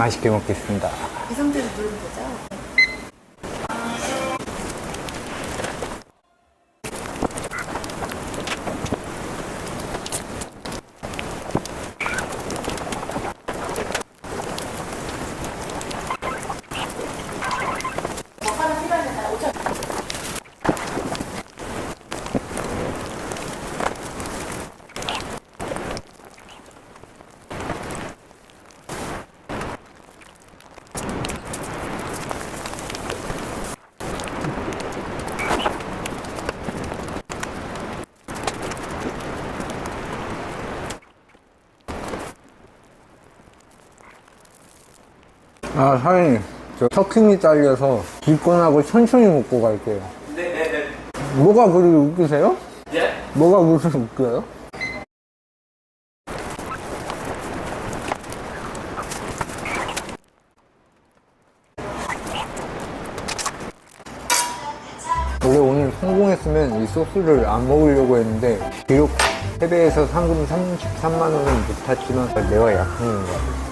맛있게 먹겠습니다. 이 상태에서 누르면 되죠? 아, 사장님. 저 터킹이 잘려서 기권하고 천천히 먹고 갈게요. 네네네. 뭐가 그리 웃기세요? 예? 뭐가 무슨 웃겨요? 원래 오늘 성공했으면 이 소스를 안 먹으려고 했는데 비록 세배에서 상금 33만 원은 못 탔지만 내가 약한 것 같아요.